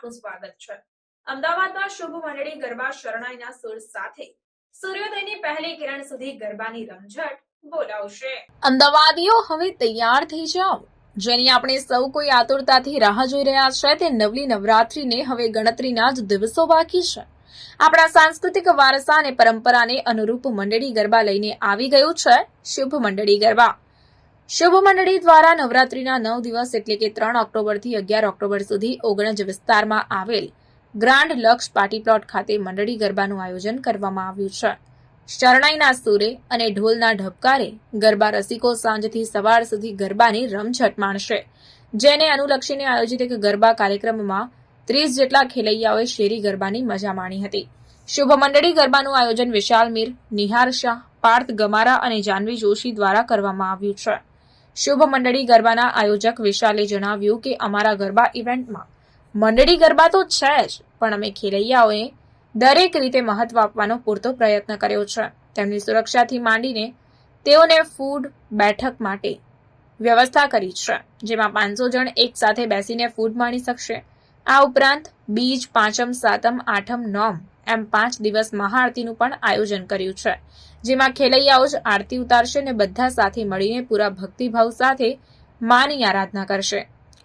આપનું સ્વાગત છે. અમદાવાદના શુભ મંડળી ગરબા શરણાઈના સુર સાથે સૂર્યોદયની પહેલી કિરણ સુધી ગરબાની રમઝટ બોલાવશે. અમદાવાદીઓ હવે તૈયાર થઈ જાઓ. જેની આપણે સૌ કોઈ આતુરતાથી રાહ જોઈ રહ્યા છે તે નવલી નવરાત્રીને હવે ગણતરીના જ દિવસો બાકી છે. આપણા સાંસ્કૃતિક વારસા અને પરંપરાને અનુરૂપ મંડળી ગરબા લઈને આવી ગયું છે શુભ મંડળી ગરબા. શુભ મંડળી દ્વારા નવરાત્રીના નવ દિવસ એટલે કે ત્રણ ઓક્ટોબરથી અગિયાર ઓક્ટોબર સુધી ઓગણજ વિસ્તારમાં આવેલ ગ્રાન્ડ લક્ષ પાર્ટી પ્લોટ ખાતે મંડળી ગરબાનું આયોજન કરવામાં આવ્યું છે. શરણાઈના સુરે અને ઢોલના ઢબકારે ગરબા રસિકો સાંજથી સવાર સુધી ગરબાની રમઝટ માણશે. જેને અનુલક્ષીને આયોજિત એક ગરબા કાર્યક્રમમાં ત્રીસ જેટલા ખેલૈયાઓએ શેરી ગરબાની મજા માણી હતી. શુભ મંડળી ગરબાનું આયોજન વિશાલ મીર, નિહાર શાહ, પાર્થ ગમારા અને જાનવી જોશી દ્વારા કરવામાં આવ્યું છે. શુભ મંડળી ગરબાના આયોજક વિશાલે જણાવ્યું કે અમારા ગરબા ઇવેન્ટમાં મંડળી ગરબા તો છે જ, પણ અમે ખેલૈયાઓએ દરેક રીતે મહત્વ આપવાનો પૂરતો પ્રયત્ન કર્યો છે. તેમની સુરક્ષાથી માંડીને તેઓને ફૂડ બેઠક માટે વ્યવસ્થા કરી છે, જેમાં પાંચસો જણ એક સાથે બેસીને ફૂડ માણી શકશે. આ ઉપરાંત બીજ પાંચમ, સાતમ, આઠમ નોમ એમ પાંચ દિવસ મહાઆરતીનું પણ આયોજન કર્યું છે. જેમાં ખેલૈયાઓ જ આરતી ઉતારશે અને બધા સાથે મળીને પૂરા ભક્તિભાવ સાથે માની આરાધના કરશે.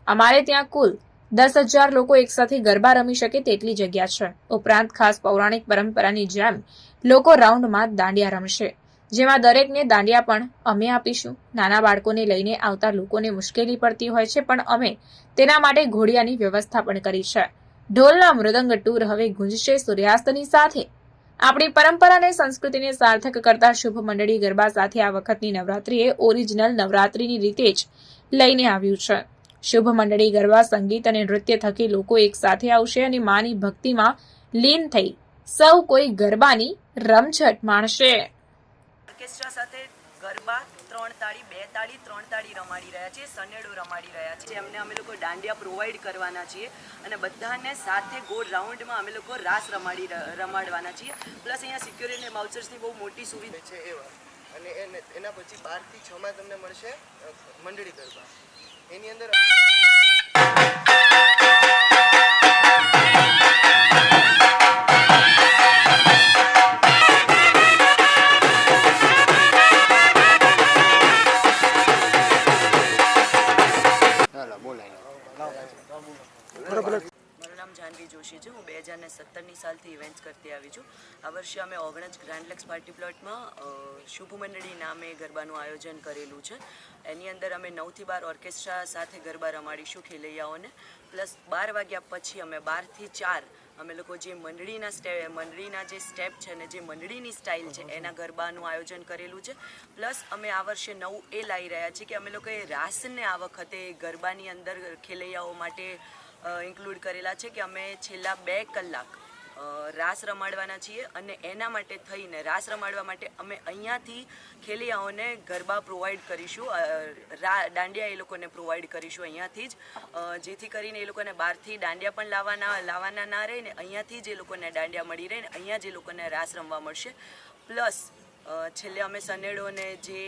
અમારે ત્યાં કુલ દસ હજાર લોકો એકસાથે ગરબા રમી શકે તેટલી જગ્યા છે. ઉપરાંત ખાસ પૌરાણિક પરંપરાની જેમ લોકો રાઉન્ડમાં દાંડિયા રમશે. જેમાં દરેકને દાંડિયા પણ અમે આપીશું. નાના બાળકોને લઈને આવતા લોકોને મુશ્કેલી પડતી હોય છે, પણ અમે તેના માટે ઘોડિયાની વ્યવસ્થા પણ કરી છે. ઢોલના મૃદંગ ટૂર હવે ગુંજશે સૂર્યાસ્તની સાથે. આપણી પરંપરા અને સંસ્કૃતિને સાર્થક કરતા શુભ મંડળી ગરબા સાથે આ વખતની નવરાત્રીએ ઓરિજિનલ નવરાત્રીની રીતે જ લઈને આવ્યું છે. શુભ મંડળી ગરબા, સંગીત અને નૃત્ય થકી લોકો એક સાથે આવશે અને માની ભક્તિમાં લીન થઈ સૌ કોઈ ગરબાની રમઝટ માણશે. ઓર્કેસ્ટ્રા સાથે ગરબા ત્રણ તાળી, બે તાળી, ત્રણ તાળી રમાડી રહ્યા છીએ સનેડો રમાડી રહ્યા છે. જેમને અમે લોકો દાંડિયા પ્રોવાઈડ કરવાના છીએ અને બધાને સાથે ગોળ રાઉન્ડમાં અમે લોકો રાસ રમાડી રમાડવાના છીએ. પ્લસ અહીંયા સિક્યોરિટી અને બાઉચર્સની બહુ મોટી સુવિધા છે એવા અને એને, એના પછી બારથી છમાં તમને મળશે મંડળી ગરબા એની અંદર સત્તરની સાલથી ઇવેન્ટ્સ કરતી આવી છું. આ વર્ષે અમે ઓગણજ ગ્રાન્ડલેક્સ પાર્ટી પ્લોટમાં શુભ મંડળી નામે ગરબાનું આયોજન કરેલું છે. એની અંદર અમે નવથી બાર ઓર્કેસ્ટ્રા સાથે ગરબા રમાડીશું ખેલૈયાઓને. પ્લસ બાર વાગ્યા પછી અમે બારથી ચાર અમે લોકો જે મંડળીના સ્ટેપ મંડળીના જે સ્ટેપ છે ને જે મંડળીની સ્ટાઇલ છે, એના ગરબાનું આયોજન કરેલું છે. પ્લસ અમે આ વર્ષે નવું એ લાવી રહ્યા છીએ કે અમે લોકોએ રાસને આ વખતે ગરબાની અંદર ખેલૈયાઓ માટે ઇન્ક્લુડ કરેલા છે કે અમે છેલ્લા બે કલાક રાસ રમાડવાના છીએ અને એના માટે થઈને, રાસ રમાડવા માટે અમે અહીંયાથી ખેલિયાઓને ગરબા પ્રોવાઈડ કરીશું. રા- દાંડિયા એ લોકોને પ્રોવાઈડ કરીશું અહીંયાથી જ. જેથી કરીને એ લોકોને બહારથી દાંડિયા પણ લાવવાના લાવવાના ના રહે ને અહીંયાથી જ એ લોકોને દાંડિયા મળી રહે ને અહીંયા જ એ લોકોને રાસ રમવા મળશે. પ્લસ છેલ્લે અમે સનેડો ને જે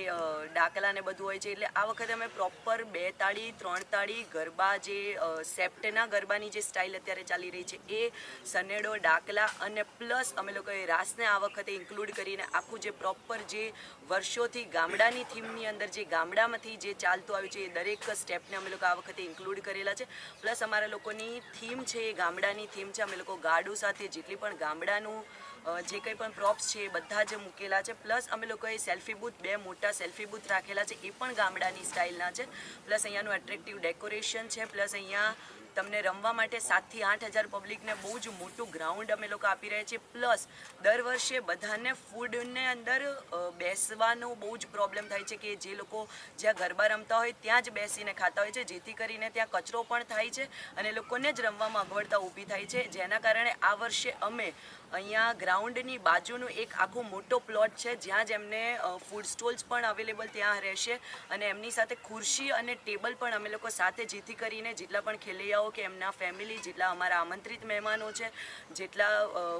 ડાકલા ને બધું હોય છે, એટલે આ વખતે અમે પ્રોપર બે તાળી, ત્રણ તાળી, ગરબા જે સેપ્ટના ગરબાની જે સ્ટાઇલ અત્યારે ચાલી રહી છે, એ સનેડો, ડાકલા અને પ્લસ અમે લોકોએ રાસને આ વખતે ઇન્ક્લુડ કરીને આખું જે પ્રોપર જે વર્ષોથી ગામડાની થીમની અંદર જે ગામડામાંથી જે ચાલતું આવ્યું છે, એ દરેક સ્ટેપને અમે લોકો આ વખતે ઇન્ક્લુડ કરેલા છે. પ્લસ અમારા લોકોની થીમ છે, એ ગામડાની થીમ છે, અમે લોકો ગાડું સાથે જેટલી પણ ગામડાનું જે કંઈ પણ પ્રોપ્સ છે એ બધા જ મૂકેલા છે. પ્લસ અમે લોકોએ સેલ્ફી બૂથ બે મોટા સેલ્ફી બૂથ રાખેલા છે. એ પણ ગામડાની સ્ટાઇલના છે. પ્લસ અહીંયાનું એટ્રેક્ટિવ ડેકોરેશન છે. પ્લસ અહીંયા તમને રમવા માટે સાતથી આઠ હજાર પબ્લિકને બહુ જ મોટું ગ્રાઉન્ડ અમે લોકો આપી રહ્યા છીએ. પ્લસ દર વર્ષે બધાને ફૂડને અંદર બેસવાનો બહુ જ પ્રોબ્લેમ થાય છે કે જે લોકો જ્યાં ગરબા રમતા હોય ત્યાં જ બેસીને ખાતા હોય છે. જેથી કરીને ત્યાં કચરો પણ થાય છે અને લોકોને જ રમવામાં અગવડતા ઊભી થાય છે. જેના કારણે આ વર્ષે અમે અહીંયા ગ્રાઉન્ડની બાજુનું એક આખો મોટો પ્લોટ છે, જ્યાં જ એમને ફૂડ સ્ટોલ્સ પણ અવેલેબલ ત્યાં રહેશે. અને એમની સાથે ખુરશી અને ટેબલ પણ અમે લોકો સાથે, જેથી કરીને જેટલા પણ ખેલૈયાઓ કે એમના ફેમિલી જેટલા અમારા આમંત્રિત મહેમાનો છે, જેટલા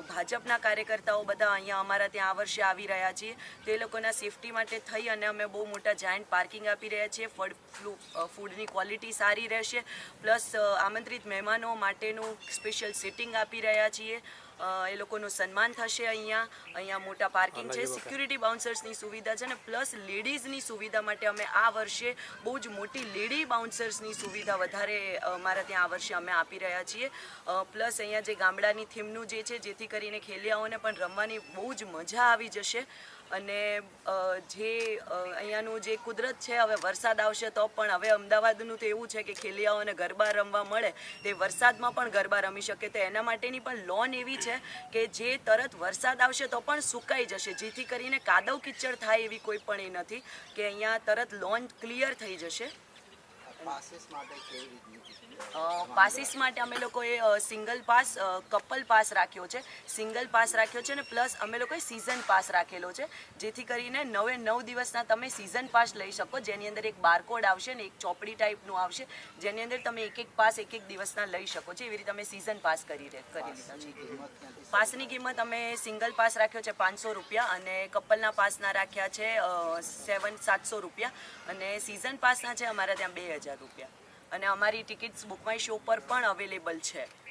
ભાજપના કાર્યકર્તાઓ બધા અહીંયા અમારા ત્યાં આ વર્ષે આવી રહ્યા છીએ, તે લોકોના સેફટી માટે થઈ અને અમે બહુ મોટા જાયન્ટ પાર્કિંગ આપી રહ્યા છીએ, ફળ ફૂડની ક્વોલિટી સારી રહેશે પ્લસ આમંત્રિત મહેમાનો માટેનું સ્પેશિયલ સિટિંગ આપી રહ્યા છીએ એ લોકોનું સન્માન થશે અહીંયા. અહીંયા મોટા પાર્કિંગ છે. સિક્યુરિટી બાઉન્સર્સની સુવિધા છે અને પ્લસ લેડીઝની સુવિધા માટે અમે આ વર્ષે બહુ જ મોટી લેડી બાઉન્સર્સની સુવિધા વધારે અ, અમારા ત્યાં આ વર્ષે અમે આપી રહ્યા છીએ. પ્લસ અહીંયા જે ગામડાની થીમનું જે છે જેથી કરીને ખેલિયાઓને પણ રમવાની બહુ જ મજા આવી જશે. અને જે અહીંયાનું જે કુદરત છે, હવે વરસાદ આવશે તો પણ હવે અમદાવાદનું તો એવું છે કે ખેલિયાઓને ગરબા રમવા મળે, તે વરસાદમાં પણ ગરબા રમી શકે. તો એના માટેની પણ લોન એવી છે કે જે તરત વરસાદ આવશે તો પણ સુકાઈ જશે, જેથી કરીને કાદવ કિચડ થાય એવી કોઈ પણ એ નથી કે અહીંયા તરત લોન ક્લિયર થઈ જશે. પાસીસ માટે અમે લોકોએ સિંગલ પાસ કપલ પાસ રાખ્યો છે. સિંગલ પાસ રાખ્યો છે અને પ્લસ અમે લોકોએ સિઝન પાસ રાખેલો છે. જેથી કરીને નવે નવ દિવસના તમે સિઝન પાસ લઈ શકો. જેની અંદર એક બારકોડ આવશે ને એક ચોપડી ટાઈપનું આવશે. જેની અંદર તમે એક એક પાસ એક એક દિવસના લઈ શકો છો. એવી રીતે અમે સિઝન પાસ કરી કરી લીધા છે. પાસની કિંમત અમે સિંગલ પાસ રાખ્યો છે પાંચસો રૂપિયા અને કપલના પાસના રાખ્યા છે સેવન સાતસો રૂપિયા. અને સિઝન પાસના છે અમારા ત્યાં બે હજાર રૂપિયા. અને અમારી ટિકિટ્સ બુક માય શો પર પણ અવેલેબલ છે.